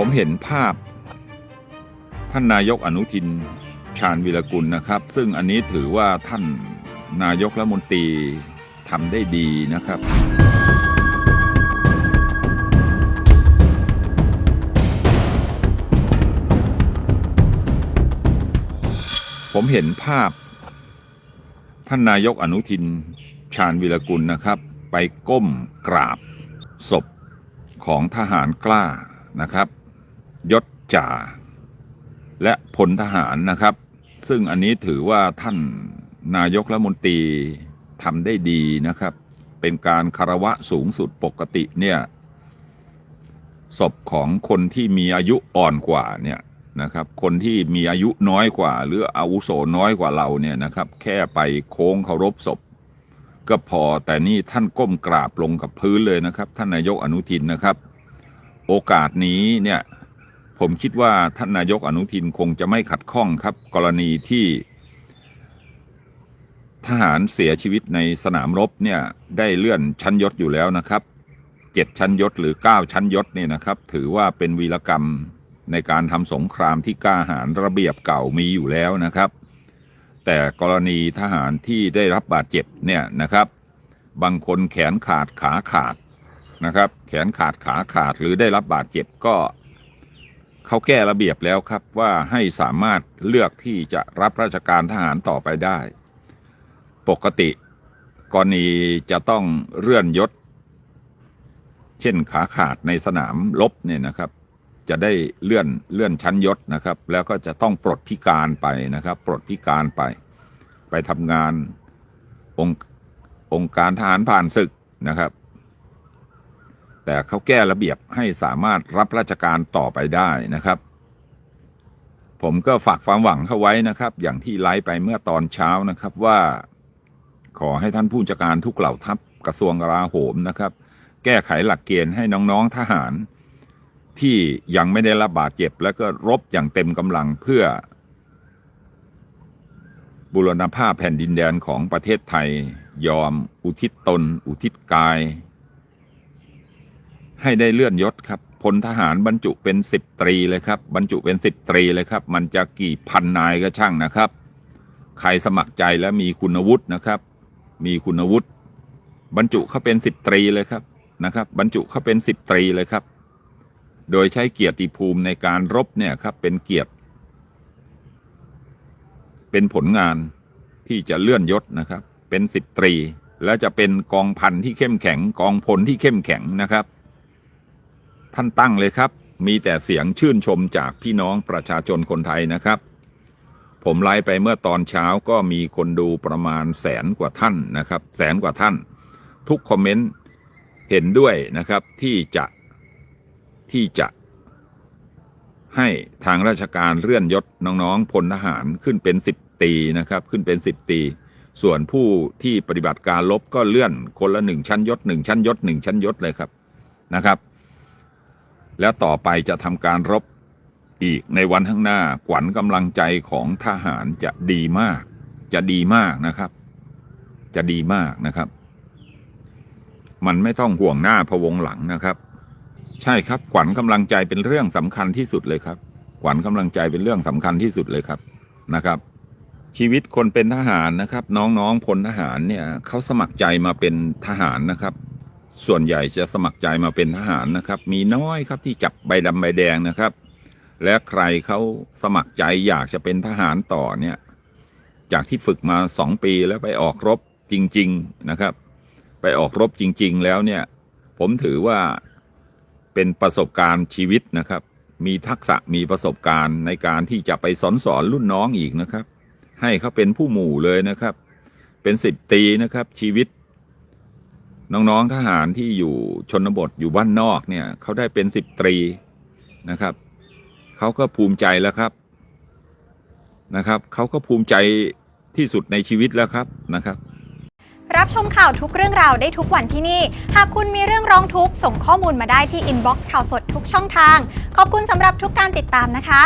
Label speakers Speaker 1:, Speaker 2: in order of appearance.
Speaker 1: ผมเห็นภาพ ท่านนายกอนุทินชาญวิรกุลนะครับ ซึ่งอันนี้ถือว่าท่านนายกรัฐมนตรีทำได้ดีนะครับผมเห็นภาพ ท่านนายกอนุทินชาญวิรกุลนะครับ ไปก้มกราบศพของทหารกล้านะครับ ยศจ่า และพลทหารนะครับ ซึ่งอันนี้ถือว่าท่านนายกรัฐมนตรีทำได้ดีนะครับ เป็นการคารวะสูงสุดปกติเนี่ยศพของคนที่มีอายุอ่อนกว่าเนี่ยนะครับ คนที่มีอายุน้อยกว่า หรืออาวุโสน้อยกว่าเราเนี่ยนะครับ แค่ไปโค้งเคารพศพ ก็พอแต่นี่ท่านก้มกราบลงกับพื้นเลยนะครับ ท่านนายกอนุทินนะครับ โอกาสนี้เนี่ย ผมคิดว่าท่านนายกอนุทินคงจะไม่ขัดข้องครับ กรณีที่ ทหารเสียชีวิตในสนามรบเนี่ยได้เลื่อนชั้นยศอยู่แล้วนะครับเจ็ดชั้นยศหรือเก้าชั้นยศเนี่ยนะครับ ถือว่าเป็นวีรกรรมในการทำสงครามที่กล้าหาญระเบียบเก่ามีอยู่แล้วนะครับ แต่กรณีทหารที่ได้รับบาดเจ็บเนี่ยนะครับ บางคนแขนขาดขาขาดนะครับ แขนขาดขาขาดหรือได้รับบาดเจ็บก็ เขาแก้ระเบียบแล้วครับว่าให้สามารถเลือกที่จะรับราชการทหารต่อไปได้ ปกติกรณีจะต้องเลื่อนยศ เช่นขาขาดในสนามรบเนี่ยนะครับ จะได้เลื่อนเลื่อนชั้นยศนะครับ แล้วก็จะต้องปลดพิการไปนะครับ ปลดพิการไป ไปทำงานองค์องค์การทหารผ่านศึกนะครับ แต่เขาแก้ระเบียบให้สามารถรับราชการต่อไปได้นะครับ ผมก็ฝากความหวังเข้าไว้นะครับ อย่างที่ไลฟ์ไปเมื่อตอนเช้านะครับว่า ขอให้ท่านผู้จัดการทุกเหล่าทัพกระทรวงกลาโหมนะครับ แก้ไขหลักเกณฑ์ให้น้องๆทหาร ที่ยังไม่ได้รับบาดเจ็บ แล้วก็รบอย่างเต็มกำลังเพื่อ บุรณภาพแผ่นดินแดนของประเทศไทย ยอม อุทิศตน อุทิศกาย ให้ได้เลื่อนยศครับพลทหารบรรจุเป็นสิบตรีเลยครับ บรรจุเป็นสิบตรีเลยครับ มันจะกี่พันนายก็ช่างนะครับ ใครสมัครใจและมีคุณวุฒินะครับ มีคุณวุฒิบรรจุเขาเป็นสิบตรีเลยครับนะครับ บรรจุเขาเป็นสิบตรีเลยครับ โดยใช้เกียรติภูมิในการรบเนี่ยครับเป็นเกียรติ เป็นผลงานที่จะเลื่อนยศนะครับ เป็นสิบตรี แล้วจะเป็นกองพันที่เข้มแข็ง กองพลที่เข้มแข็งนะครับ ท่านตั้งเลยครับ มีแต่เสียงชื่นชมจากพี่น้องประชาชนคนไทยนะครับ ผมไลฟ์ไปเมื่อตอนเช้าก็มีคนดูประมาณแสนกว่าท่านนะครับ แสนกว่าท่าน ทุกคอมเมนต์เห็นด้วยนะครับที่จะที่จะให้ทางราชการเลื่อนยศน้องๆพลทหารขึ้นเป็นสิบตีนะครับ ขึ้นเป็นสิบตี ส่วนผู้ที่ปฏิบัติการลบก็เลื่อนคนละหนึ่งชั้นยศหนึ่งชั้นยศหนึ่งชั้นยศเลยครับนะครับ แล้วต่อไปจะทำการรบ อีกในวันข้างหน้าขวัญกำลังใจของทหารจะดีมาก จะดีมากนะครับ จะดีมากนะครับ มันไม่ต้องห่วงหน้าพะวงหลังนะครับ ใช่ครับขวัญกำลังใจเป็นเรื่องสำคัญที่สุดเลยครับ ขวัญกำลังใจเป็นเรื่องสำคัญที่สุดเลยครับนะครับ ชีวิตคนเป็นทหารนะครับ น้องๆพลทหารเนี่ยเขาสมัครใจมาเป็นทหารนะครับ ส่วนใหญ่จะสมัครใจมาเป็นทหารนะครับ มีน้อยครับที่จับใบดำใบแดงนะครับ และใครเขาสมัครใจอยากจะเป็นทหารต่อเนี่ยจากที่ฝึกมาสองปีแล้วไปออกรบจริง ๆนะครับ ไปออกรบจริง ๆ แล้วเนี่ย ผมถือว่าเป็นประสบการณ์ชีวิตนะครับ มีทักษะมีประสบการณ์ในการที่จะไปสอนสอนรุ่นน้องอีกนะครับ ให้เขาเป็นผู้หมู่เลยนะครับ เป็นสิบตีนะครับชีวิต น้องๆทหารที่อยู่ชนบทอยู่บ้านนอกเนี่ยเขาได้เป็นสิบตรีนะครับเขาก็ภูมิใจแล้วครับนะครับเขาก็ภูมิใจที่สุดในชีวิตแล้วครับนะครับ
Speaker 2: รับชมข่าวทุกเรื่องราวได้ทุกวันที่นี่ หากคุณมีเรื่องร้องทุกข์ส่งข้อมูลมาได้ที่อินบ็อกซ์ข่าวสดทุกช่องทาง ขอบคุณสำหรับทุกการติดตามนะคะ